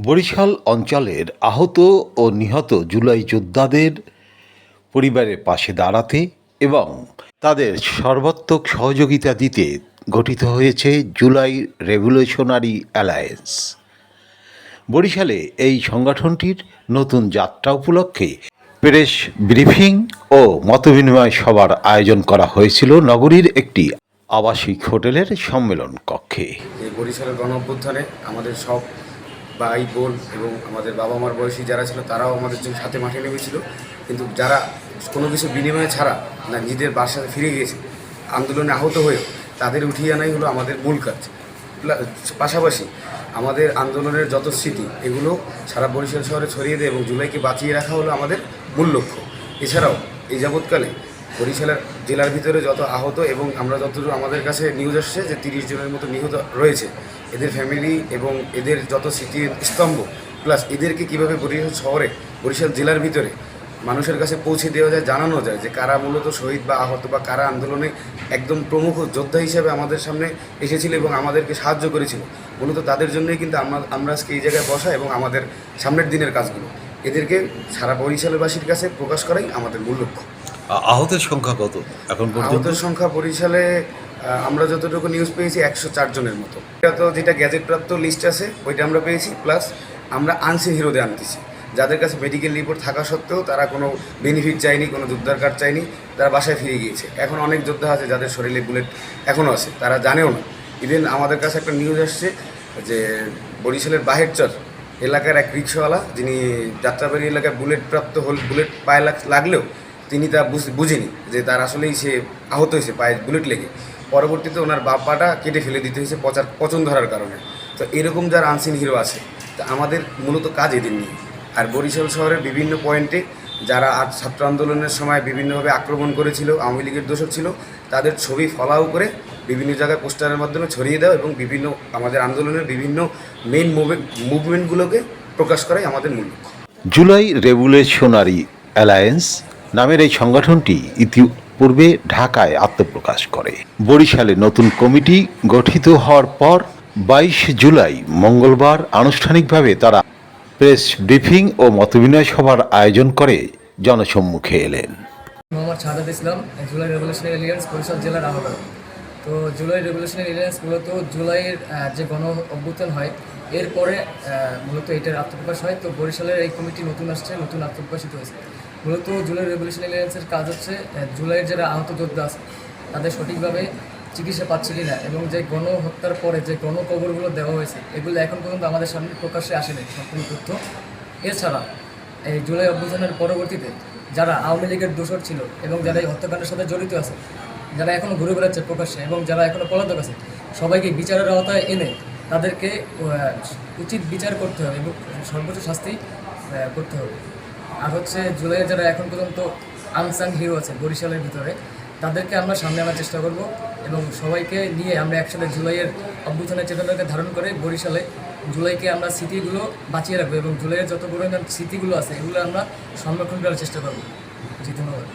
বরিশাল অঞ্চলের আহত ও নিহত জুলাই যোদ্ধাদের পরিবারের পাশে দাঁড়াতে এবং তাদের সর্বাত্মক সহযোগিতা দিতে গঠিত হয়েছে জুলাই রেভলিউশনারি অ্যালায়েন্স। বরিশালে এই সংগঠনটির নতুন যাত্রা উপলক্ষে প্রেস ব্রিফিং ও মতবিনিময় সভার আয়োজন করা হয়েছিল নগরীর একটি আবাসিক হোটেলের সম্মেলন কক্ষে। বরিশালের গণ আমাদের সব ভাই, বোন এবং আমাদের বাবা মার বয়সী যারা ছিল, তারাও আমাদের জন্য সাথে মাঠে নেমেছিল। কিন্তু যারা কোনো কিছু বিনিময়ে ছাড়া না নিজেদের বাসায় ফিরে গিয়েছে, আন্দোলনে আহত হয়েও তাদের উঠিয়ে আনাই হলো আমাদের মূল কাজ। পাশাপাশি আমাদের আন্দোলনের যত স্মৃতি, এগুলো সারা বরিশাল শহরে ছড়িয়ে দেয় এবং জুলাইকে বাঁচিয়ে রাখা হলো আমাদের মূল লক্ষ্য। এছাড়াও এই যাবৎকালে বরিশালের জেলার ভিতরে যত আহত এবং আমরা যতটুকু আমাদের কাছে নিউজ আসছে যে তিরিশ জনের মতো নিহত রয়েছে, এদের ফ্যামিলি এবং এদের যত স্মৃতি স্তম্ভ প্লাস এদেরকে কীভাবে বরিশাল শহরে, বরিশাল জেলার ভিতরে মানুষের কাছে পৌঁছে দেওয়া যায়, জানানো যায় যে কারা মূলত শহীদ বা আহত বা কারা আন্দোলনে একদম প্রমুখ যোদ্ধা হিসেবে আমাদের সামনে এসেছিল এবং আমাদেরকে সাহায্য করেছিল। মূলত তাদের জন্যই কিন্তু আমরা আমরা আজকে এই জায়গায় বসা এবং আমাদের সামনের দিনের কাজগুলো। এদেরকে সারা বরিশালবাসীর কাছে প্রকাশ করাই আমাদের মূল লক্ষ্য। আহতের সংখ্যা কত এখন আহতের সংখ্যা বরিশালে আমরা যতটুকু নিউজ পেয়েছি, একশো চার জনের মতো। এটা তো যেটা গ্যাজেট প্রাপ্ত লিস্ট আছে, ওইটা আমরা পেয়েছি প্লাস আমরা আনসিন হিরোদের আনতেছি। যাদের কাছে মেডিকেল রিপোর্ট থাকা সত্ত্বেও তারা কোনো বেনিফিট চায়নি, কোনো যোদ্ধার কার্ড চায়নি, তারা বাসায় ফিরে গিয়েছে। এখন অনেক যোদ্ধা আছে যাদের শরীরে বুলেট এখনও আছে, তারা জানেও না। ইভেন আমাদের কাছে একটা নিউজ আসছে যে বরিশালের বাহেরচর এলাকার এক রিক্সাওয়ালা যিনি যাত্রাবাড়ি এলাকায় বুলেট প্রাপ্ত হল বুলেট পায়ে লাগ- লাগলেও তিনি তা বুঝ- বুঝেনি যে তার আসলেই সে আহত হয়েছে পায়ে বুলেট লেগে। পরবর্তীতে ওনার বাপ্পাটা কেটে ফেলে দিতে হয়েছে পচার, পচন ধরার কারণে। তো এরকম যার আনসিন হিরো আছে, তা আমাদের মূলত কাজ এদের নিয়ে। আর বরিশাল শহরের বিভিন্ন পয়েন্টে যারা আজ ছাত্র আন্দোলনের সময় বিভিন্নভাবে আক্রমণ করেছিল, আওয়ামী লীগের দোষক ছিল, তাদের ছবি ফলাও করে বিভিন্ন জায়গায় পোস্টারের মাধ্যমে ছড়িয়ে দেওয়া এবং বিভিন্ন আমাদের আন্দোলনের বিভিন্ন মেইন মুভমেন্টগুলোকে প্রকাশ করাই আমাদের মূল লক্ষ্য। জুলাই রেভুলেশনারি অ্যালায়েন্স নামের এই সংগঠনটি ইতিপূর্বে ঢাকায় আত্মপ্রকাশ করে। বরিশালে নতুন কমিটি গঠিত হওয়ার পর বাইশ জুলাই মঙ্গলবার আনুষ্ঠানিকভাবে তারা প্রেস ব্রিফিং ও মতবিনিময় সভার আয়োজন করে জনসম্মুখে এলেন। এলিয়েন্স জেলার তো জুলাই রেভলিউশনারি এলিয়েন্স মূলত জুলাইয়ের যে গণ অভ্যুত্থান হয়, এরপরে মূলত এটার আত্মপ্রকাশ হয়। তো বরিশালের এই কমিটি নতুন আসছে, নতুন আত্মপ্রকাশিত হয়েছে। মূলত জুলাই রেভলিউশনারি এলিয়েন্সের কাজ হচ্ছে জুলাইয়ের যারা আহত যোদ্ধা আছে, তাদের সঠিকভাবে চিকিৎসা পাচ্ছে কিনা এবং যে গণহত্যার পরে যে গণকবরগুলো দেওয়া হয়েছে, এগুলো এখন পর্যন্ত আমাদের সামনে প্রকাশ্যে আসেনি সম্পূর্ণ তথ্য। এছাড়া, এই জুলাই অভ্যুত্থানের পরবর্তীতে যারা আওয়ামী লীগের দোষর ছিল এবং যারা এই হত্যাকাণ্ডের সাথে জড়িত আছে, যারা এখনও ঘুরে বেড়াচ্ছে প্রকাশ্যে এবং যারা এখনও পলাতক আছে, সবাইকে বিচারের আওতায় এনে তাদেরকে উচিত বিচার করতে হবে এবং সর্বোচ্চ শাস্তি করতে হবে। আর হচ্ছে জুলাইয়ের যারা এখন পর্যন্ত আনসাং হিরো আছে বরিশালের ভিতরে, তাদেরকে আমরা সামনে আনার চেষ্টা করব এবং সবাইকে নিয়ে আমরা একসাথে জুলাইয়ের অভ্যুত্থানের চেতনাকে ধারণ করে বরিশালে জুলাইকে আমরা স্মৃতিগুলো বাঁচিয়ে রাখব এবং জুলাইয়ের যত পরিমাণ স্মৃতিগুলো আছে, এগুলো আমরা সংরক্ষণ করার চেষ্টা করব। জি, ধন্যবাদ।